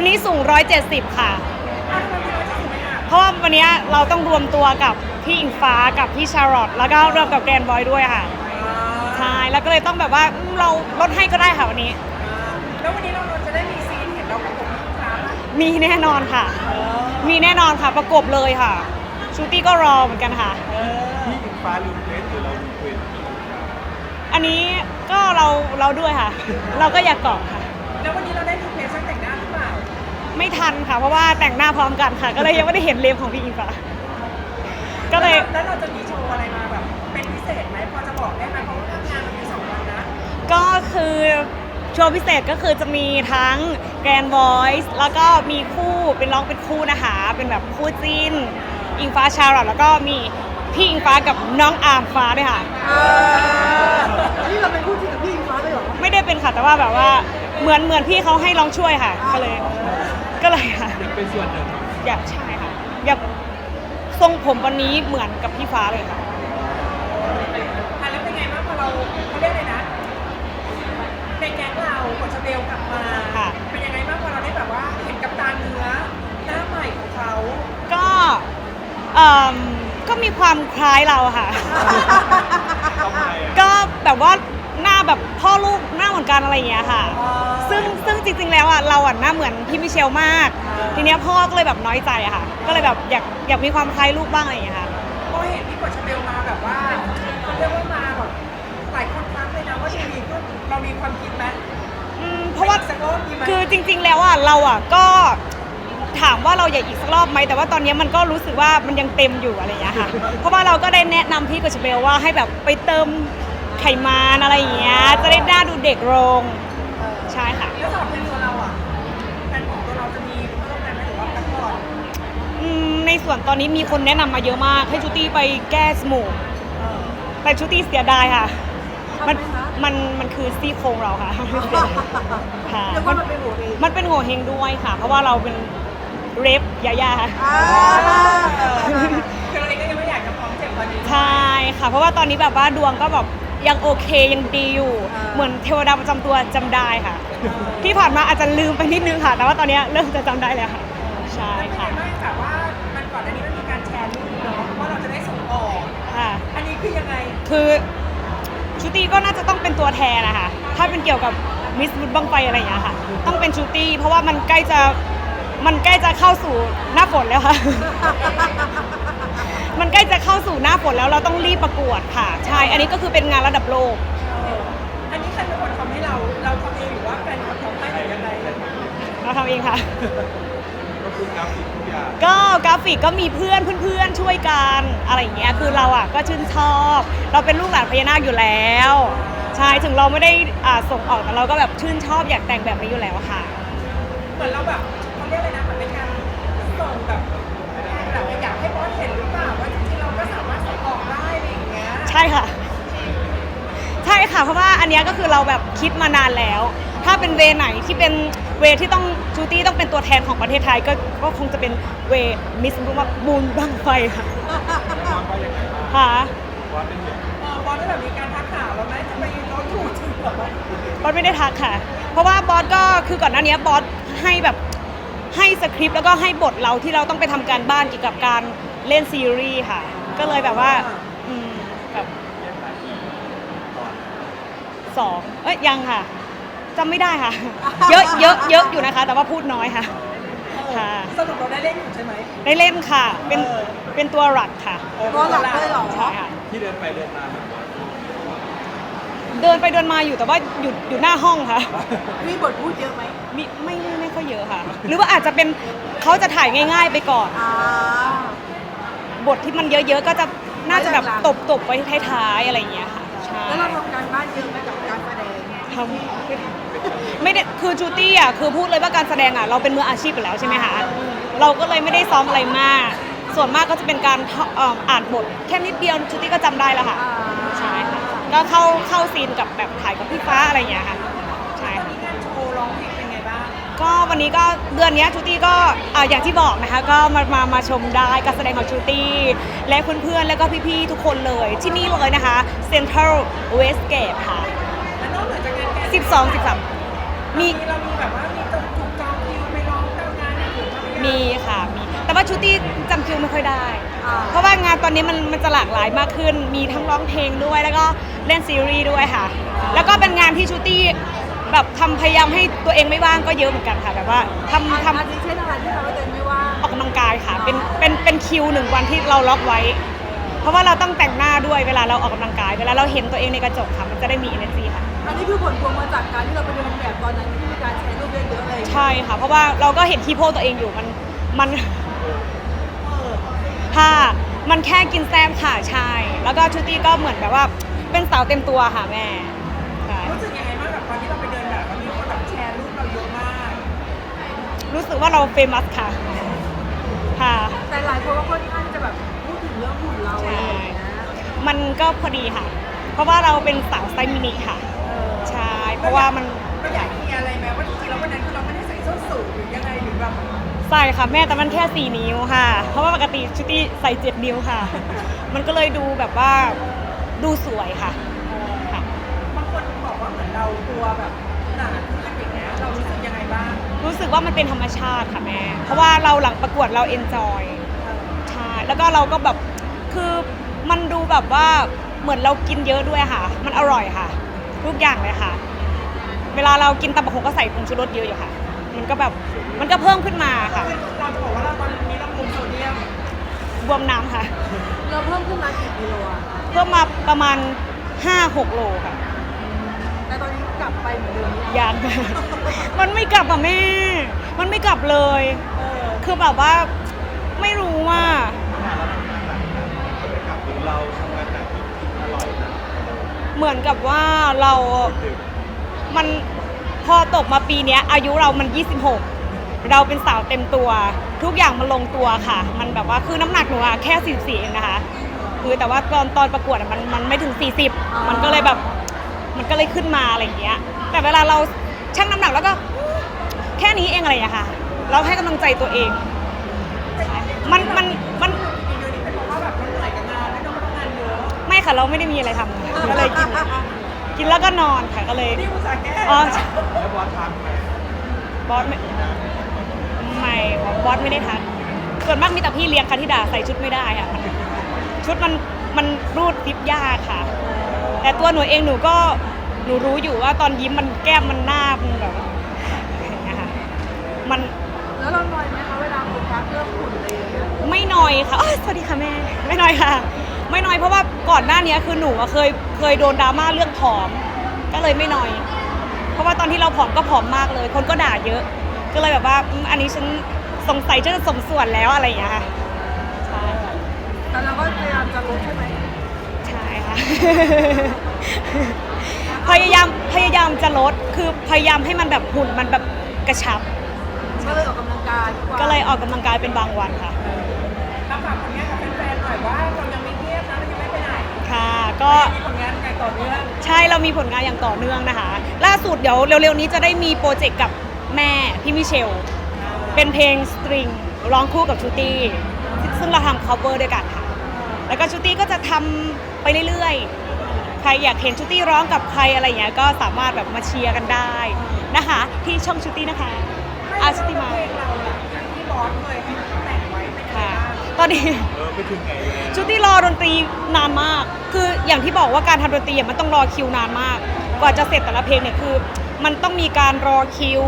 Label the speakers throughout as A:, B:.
A: วันนี้สูง 170ค่ะ
B: เอาทำไมไม่ร้อยเจ็ดสิบไม่อะ
A: เพราะว่าวันนี้เราต้องรวมตัวกับพี่อิงฟ้ากับพี่ชาร์ลอตแล้วก็รวมกับแกรนบอยด้วยค่ะ ใช่ แล้วก็เลยต้องแบบว่าอืมเราลดให้ก็ได้ค่ะวันนี้
B: แล้ววันนี้เราจะได้มีซีนเห็นเรากับผมลูกค้าไหม
A: มีแน่นอนค่ะมีแน่นอนค่ะ ประกบเลยค่ะ ชูตี้ก็รอเหมือนกันค่ะ
C: พี่อิงฟ้ารีเควสหรือเรารีเควส
A: อันนี้ก็เราเราด้วยค่ะ เราก็อยากเกาะค่ะ
B: แล้ววันนี้เรา ไม่
A: ทันค่ะ เพราะว่าแต่งหน้าพร้อมกันค่ะ ก็เลยยังไม่ได้เห็นเล็บของพี่อิงฟ้าก็เลย
B: แล้วเราจะมีโชว์อะไรมาแบบเป็นพิเศษไหมพอจะบอกได้ไหมเพราะว่างานมันมีสองวันนะ
A: ก็คือโชว์พิเศษก็คือจะมีทั้งแกรน d v อย c ์แล้วก็มีคู่เป็นร้องเป็นคู่นะคะ เป็นแบบคู่จิ้น อิงฟ้าชาร์ลอตแล้วก็มีพี่อิงฟ้ากับน้องอาร์มฟ้าด้วยค่ะ
D: นี่เราเป็นคู่จิ้นกับพี่อิงฟ้าเลยเหรอ
A: ไม่ได้เป็นค่ะ แต่ว่าแบบว่าเหมือนเหมือนพี่เขาให้ลองช่วยค่ะก็เลย ก็เลยค่ะ
C: อยากเป็นส่วนหนึ่ง
A: อยากใช่ค่ะอยากทรงผมวันนี้เหมือนกับพี่ฟ้าเลยค่ะ
B: อะแล้วเป็นไงบ้างพอเราเขาเรียกอะไรนะในแก๊งเรากดชาเบลกลับมา
A: ค่ะ
B: เป็นยังไงบ้างพอเราได้แบบว่าเห็นกับตาเนื้อหน้าใหม่ของเขา
A: ก็เอิ่มก็มีความคล้ายเราค่ะ
C: ทำไมอะ
A: ก็แบบว่าหน้าแบบพ่อลูกหน้า เหมือนกันอะไรอย่างเงี้ยค่ะ ซึ่งซึ่งจริงๆแล้วอะเราอะหน้าเหมือนพี่มิเชลมาก ทีเนี้ยพ่อก็เลยแบบน้อยใจอะค่ะ ก็เลยแบบอยากอยากมีความคล้ายลูกบ้างอะไรอย่างเงี้ยค่ะ
B: พอเห็นพี่กดชาเบลมาแบบว่าเขาเรียกว่ามาแบบหลายคนทักเลยนะว่าจะมีก็เรามีความคิดไหม
A: อืมเพราะว่า
B: อีกสักรอบดีไหม
A: คือจริง ๆ แล้วอะเราอะก็ถามว่าเราอยากอีกสักรอบไหมแต่ว่าตอนนี้มันก็รู้สึกว่ามันยังเต็มอยู่อะไรอย่างเงี้ยค่ะ เพราะว่าเราก็ได้แนะนำพี่กับชเบลว่าให้แบบไปเติม ไขมันอะไรอย่างเงี้ยจะได้หน้าดูเด็กลงใช่ค่ะ
B: แล้วสำหรับในตัวเราอะแฟนของตัวเราจะมีเพิ่มไหมหรือว่าพักก่อน
A: อืมในส่วนตอนนี้มีคนแนะนำมาเยอะมาก ให้ชูตี้ไปแก้สมูกแต่ชูตี้เสียดายค่ะ มันมันมันคือซี่โครงเราค่ะ ค่ะ
D: แล้วก็มันเป็นหัวเอง
A: มันเป็นหัวเฮงด้วยค่ะ เพราะว่าเราเป็นเรฟยาย่าค่ะ
D: อ่า
B: คือเราเองก็ยังไม่อยากจะพร้อมเจ็บตอนนี้
A: ใช่ค่ะ เพราะว่าตอนนี้แบบว่าดวงก็แบบ ยังโอเคยังดีอยู่ เหมือนเทวดาประจำตัวจำได้ค่ะ ที่ผ่านมาอาจจะลืมไปนิดนึงค่ะ แต่ว่าตอนนี้เริ่มจะจำได้แล้วค่ะ ใช่
B: ไม่
A: ค่ะ
B: ไม่แต่ว่ามันก่อนอันนี้มันมีการแชร์รูปเนาะว่าเราจะได้ส่งออก
A: ค่ะ
B: อันนี้คือยังไง
A: คือชูตี้ก็น่าจะต้องเป็นตัวแทนนะคะ ถ้าเป็นเกี่ยวกับมิสบุดบังไฟอะไรอย่างเงี้ยค่ะ ต้องเป็นชูตี้เพราะว่ามันใกล้จะ มันใกล้จะเข้าสู่หน้าฝนแล้วค่ะ สู่หน้าฝนแล้วเราต้องรีบประกวดค่ะ ใช่ อันนี้ก็คือเป็นงานระดับโลก
B: อันนี้ใครเป็นคนทำให้เรา เราทำเองหรือว่าแฟนคลับทำให้หรือยังไง
A: เราทำเองค่ะ
C: ก็คือกราฟิกทุกอย่าง
A: ก็กราฟิกก็มีเพื่อนเพื่อนๆช่วยกันอะไรอย่างเงี้ย คือเราอะก็ชื่นชอบ เราเป็นลูกหลานพญานาคอยู่แล้ว ใช่ ถึงเราไม่ได้อ่าส่งออกแต่เราก็แบบชื่นชอบอยากแต่งแบบนี้อยู่แล้วอะค่ะ
B: เหมือนเราแบบเขาเรียกอะไรนะเหมือนเป็นการส่งแบบแบบอยากให้บอสเห็นหรือเปล่าว่าจ
A: ใช่ค่ะ ใช่ค่ะ เพราะว่าอันเนี้ยก็คือเราแบบคิดมานานแล้ว ถ้าเป็นเวไหนที่เป็นเวที่ต้องจูตี้ต้องเป็นตัวแทนของประเทศไทยก็ก็คงจะเป็นเวมิสบูนบังไฟค่ะ
C: วางไว้ยังไงบ้าง
A: ค่ะ
C: วางเป็นเหตุ
B: เออบอสได้แบบมีการทักข่าวเราไหมจะไปยืนรถถูกจริงเหรอ บ
A: อสไม่ได้ทักค่ะ เพราะว่าบอสก็คือก่อนหน้านี้บอสให้แบบให้สคริปต์แล้วก็ให้บทเราที่เราต้องไปทำการบ้านเกี่ยวกับการเล่นซีรีส์ค่ะ ก็เลยแบบว่าอืมแบบ สองเอ้ยยังค่ะจำไม่ได้ค่ะ เยอะเยอะเยอะอยู่นะคะ แต่ว่าพูดน้อยค่ะ ค่ะ
B: สรุปเราได้เล่นอยู่ใช่ไหม
A: ได้เล่นค่ะ เป็นเป็นตัวหลักค่ะ
D: ตัวหลักเลยเหรอ
A: ใช่ค่ะ
C: ที่เดินไปเดินมา
A: เดินไปเดินมาอยู่แต่ว่าอยู่อยู่หน้าห้องค่ะ
D: มีบทพูดเยอะไหม
A: มิไม่ไม่ไม่ค่อยเยอะค่ะ หรือว่าอาจจะเป็นเขาจะถ่ายง่าย ๆ ไปก่อน
D: อ่า
A: บทที่มันเยอะๆก็จะน่าจะแบบตบตบๆไว้ท้ายๆอะไรอย่างเงี้ยค่ะใช่
D: แล้วเราทำการบ้านเยอะไหม
A: ทำไม่ได้คือจูตี้อะคือพูดเลยว่าการแสดงอะเราเป็นมืออาชีพอยู่แล้วใช่ไหมคะเราก็เลยไม่ได้ซ้อมอะไรมาก ส่วนมากก็จะเป็นการท่องเอิ่มอ่านบทแค่นิดเดียวจูตี้ก็จำได้แล้วค่ะ
D: อ่า
A: ใช่ค่ะก็เข้าเข้าซีนกับแบบถ่ายกับพี่ฟ้าอะไรอย่างเงี้ยค่ะใช่
B: ตอน
A: ค่ะ
B: นี้งานโชว์ร้องเพลงเป็นไงบ้าง
A: ก็วันนี้ก็เดือนเนี้ยจูตี้ก็อ่าอย่างที่บอกนะคะก็มามามาชมได้การแสดงของจูตี้และเพื่อนๆ แล้วก็พี่ๆ ทุกคนเลยที่นี่เลยนะคะ Central Westgate ค่ะ
B: แล้วนอกเหนือจากงานแก
A: 12 13มี
B: มี เรามีแบบว่ามีจงถูกจองคิวไปร้องเพ
A: ตี้จำคิวไม่ค่อยได้
D: อ่า
A: เพราะว่างานตอนนี้มันมันจะหลากหลายมากขึ้น มีทั้งร้องเพลงด้วยแล้วก็เล่นซีรีส์ด้วยค่ะ แล้วก็เป็นงานที่ชูตี้แบบทำพยายามให้ตัวเองไม่ว่างก็เยอะเหมือนกันค่ะแบบว่าทำทำ
D: อาทิเช่นอะไรที่ทำให้ตัวเองไม่ว่าง
A: ออกกำลังกายค่ะ เป็นเป็นเป็นคิวหนึ่งวันที่เราล็อกไว้ เพราะว่าเราต้องแต่งหน้าด้วยเวลาเราออกกำลังกาย เวลาเราเห็นตัวเองในกระจกค่ะมันจะได้มี energy ค่ะ
D: อันนี้คือผลพวงมาจากการที่เราไปเดินแบบตอนนั้นที่มีการแชร์รูปเยอะๆเลย
A: ใช่ค่ะ เพราะว่าเราก็เห็นที่โพสตัวเองอยู่มันมันค่ะมันแค่กินแซมค่ะใช่แล้วก็ชูตี้ก็เหมือนแบบว่า เป็นสาวเต็มตัวค่ะแม่ใช่
B: รู้สึกยังไงบ้างกับตอนที่เราไปเดินแบบแล้วมีคนแบบแชร์รูปเราเยอะมาก
A: รู้สึกว่าเราเฟมัสค่ะ ค่ะ
D: แต่หลายคนก็ค่อนข้างจะแบบพูดถึงเรื่องหุ่นเราอะไรอย่างเงี้ย
A: มันก็พอดีค่ะ เพราะว่าเราเป็นสาวไซส์มินิค่ะใช่ เพราะว่ามัน
B: ก็อยากเคลียร์อะไรไหมว่าจริงๆแล้ววันนั้นคือเราไม่ได้ใส่ส้นสูงหรือยังไงหรือแบบ
A: ใส่ค่ะแม่แต่มันแค่ 4 นิ้วค่ะ เพราะว่าปกติชุตี้ใส่ 7 นิ้วค่ะ มันก็เลยดูแบบว่าดูสวยค่ะค่ะ
B: บางคนบอกว่าเหมือนเราตัวแบบหนาขึ้นอย่างเงี้ยเรารู้สึกยังไงบ้าง
A: รู้สึกว่ามันเป็นธรรมชาติค่ะแม่เพราะว่าเราหลังประกวดเราเอนจอยใช่แล้วก็เราก็แบบคือมันดูแบบว่าเหมือนเรากินเยอะด้วยค่ะ มันอร่อยค่ะ ทุกอย่างเลยค่ะ เวลาเรากินตำบักหงก็ใส่ผงชูรสเยอะอยู่ค่ะ มันก็แบบมันก็เพิ่มขึ้นมาค่ะ
B: คือเราจะบอกว่าเราตอนนี้เราคุมโซเดียม
A: บวมน้ำค่ะ
D: เราเพิ่มขึ้นมากี่กิโลอะ
A: เพิ่มมาประมาณ 5-6 โลค่ะ
D: แต่ตอนนี้กลับไปเหมือนเดิมเนี่ย
A: ยัง มันไม่กลับอะแม่ มันไม่กลับเลย
B: เออ
A: คือแบบว่าไม่รู้ว่า
C: ไปกลับหรือเราทำงานหนักกินอร่อยนะ
A: เหมือนกับว่าเรา
C: ดึก
A: มันพอตกมาปีเนี้ยอายุเรามัน 26 เราเป็นสาวเต็มตัว ทุกอย่างมันลงตัวค่ะ มันแบบว่าคือน้ำหนักหนูอะแค่ 44เองนะคะ คือแต่ว่าตอนตอนประกวดอะมันมันไม่ถึง 40 มันก็เลยแบบมันก็เลยขึ้นมาอะไรอย่างเงี้ย แต่เวลาเราชั่งน้ำหนักแล้วก็แค่นี้เองอะไรอย่างเงี้ยค่ะ เราให้กำลังใจตัวเอง มันมันมัน
B: จริงๆเดี๋ยวนี้เป็นเพราะว่าแบบเราเหนื่อยกับงานแล้วก็ทำงานเยอะ
A: ไม่ค่ะเราไม่ได้มีอะไรทำก็เลยกิน กินแล้วก็นอนค่ะก็เลย
B: นี่อุตส่าห์แก้
A: อ๋อ
C: แล้วบอสทำไหม
A: บอสไม่ไม่บอสไม่ได้ทันส่วนมากมีแต่พี่เลี้ยงค่ะที่ด่าใส่ชุดไม่ได้ค่ะมันชุดมันมันรูดซิปยากค่ะ แต่ตัวหนูเองหนูก็หนูรู้อยู่ว่าตอนยิ้มมันแก้มมันหน้ามันแบบอย่างเงี้ยค่ะมัน
D: แล้วเราหน่อยไหมคะเวลาโฟกัสเรื่องหุ่นอะไรอย่างเงี้ย
A: ไม่น้อยค่ะอ้าวสวัสดีค่ะแม่ไม่น้อยค่ะ ไม่น้อยเพราะว่าก่อนหน้านี้คือหนูอะเคยเคยโดนดราม่าเรื่องผอม ก็เลยไม่น้อย เพราะว่าตอนที่เราผอมก็ผอมมากเลย คนก็ด่าเยอะ ก็เลยแบบว่าอืมอันนี้ฉันสงสัยจะสมส่วนแล้วอะไรอย่างเงี้ยค่ะใช่ค่ะ
D: แต่เราก็พยายามจะลดใช่ไหม
A: ใช่ค่ะ พยายามพยายามจะลดคือพยายามให้มันแบบหุ่นมันแบบกระชับ
D: ก็เลยออกกำลังกายทุกวัน
A: ก็เลยออกกำลังกายเป็นบางวันค่ะ
B: แล้ ก็มีผลงานกันต่อเนื่อง
A: ใช่เรามีผลงานอย่างต่อเนื่องนะคะ ล่าสุดเดี๋ยวเร็วๆนี้จะได้มีโปรเจกต์กับแม่พี่มิเชล เป็นเพลงสตริงร้องคู่กับชูตี้ซึ่งเราทำ cover ด้วยกันค่ะ แล้วก็ชูตี้ก็จะทำไปเรื่อยๆ ใครอยากเห็นชูตี้ร้องกับใครอะไรอย่างเงี้ยก็สามารถแบบมาเชียร์กันได้นะคะ ที่ช่องชูตี้นะคะอาชูตี้มา
B: เพลงเราอะที่บอสเคยให้แต่งไว้เป็นยังไง
A: ค่ะ
B: บ้าง
A: ตอนนี้
C: เออไปถึงไหนแล้ว
A: ชุดที่รอดนตรีนานมาก คือ อย่างที่บอกว่าการทำดนตรีมันต้องรอคิวนานมาก กว่าจะเสร็จแต่ละเพลงเนี่ยคือ มันต้องมีการรอคิว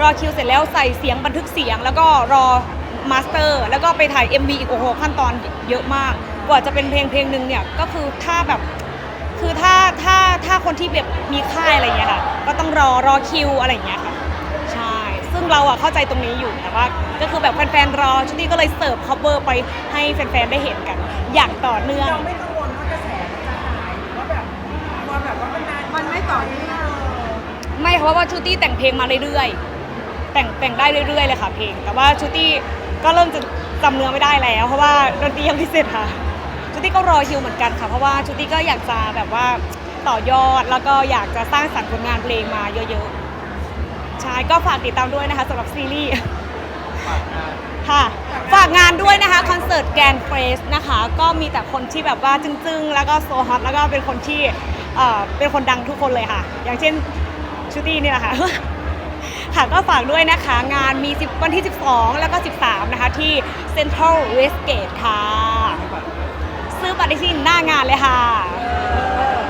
A: รอคิวเสร็จแล้วใส่เสียงบันทึกเสียง แล้วก็รอมาสเตอร์ แล้วก็ไปถ่าย MV อีกโอ้โหขั้นตอนเยอะมาก กว่าจะเป็นเพลงเพลงหนึ่งเนี่ยก็คือถ้าแบบคือถ้าถ้าถ้าคนที่แบบมีค่ายอะไรอย่างเงี้ยค่ะ ก็ต้องรอรอคิวอะไรอย่างเงี้ยค่ะใช่ซึ่งเราอะเข้าใจตรงนี้อยู่แต่ว่าก็คือแบบแฟนๆรอชุดนี้ก็เลยเสิร์ฟคอ v เ r อร์ไปให้แฟนๆได้เห็นกัน อย่างต่อเนื่อง
D: ต่อเนื่อง
A: ไม่ค่ะเพราะว่าชูตี้แต่งเพลงมาเรื่อยๆ แต่งแต่งได้เรื่อยๆเลยค่ะเพลง แต่ว่าชูตี้ก็เริ่มจะจำเนื้อไม่ได้แล้ว เพราะว่าดนตรียังไม่เสร็จค่ะชูตี้ก็รอคิวเหมือนกันค่ะเพราะว่าชูตี้ก็อยากจะแบบว่าต่อยอดแล้วก็อยากจะสร้างสรรค์ผลงานเพลงมาเยอะๆใช่ก็ฝากติดตามด้วยนะคะสำหรับซีรีส์
C: ฝากงาน
A: ค่ะฝากงานด้วยนะคะคอนเสิร์ตแกนเฟสนะคะ ก็มีแต่คนที่แบบว่าจึ้งๆ แล้วก็โซฮอตแล้วก็เป็นคนที่ เอ่อเป็นคนดังทุกคนเลยค่ะ อย่างเช่นชูตี้นี่แหละค่ะ ค่ะก็ฝากด้วยนะคะ งานมี 10 วันที่ 12 แล้วก็ 13 นะคะ ที่ Central Westgate ค่ะ ซื้อบัตรได้ที่หน้างานเลยค่ะ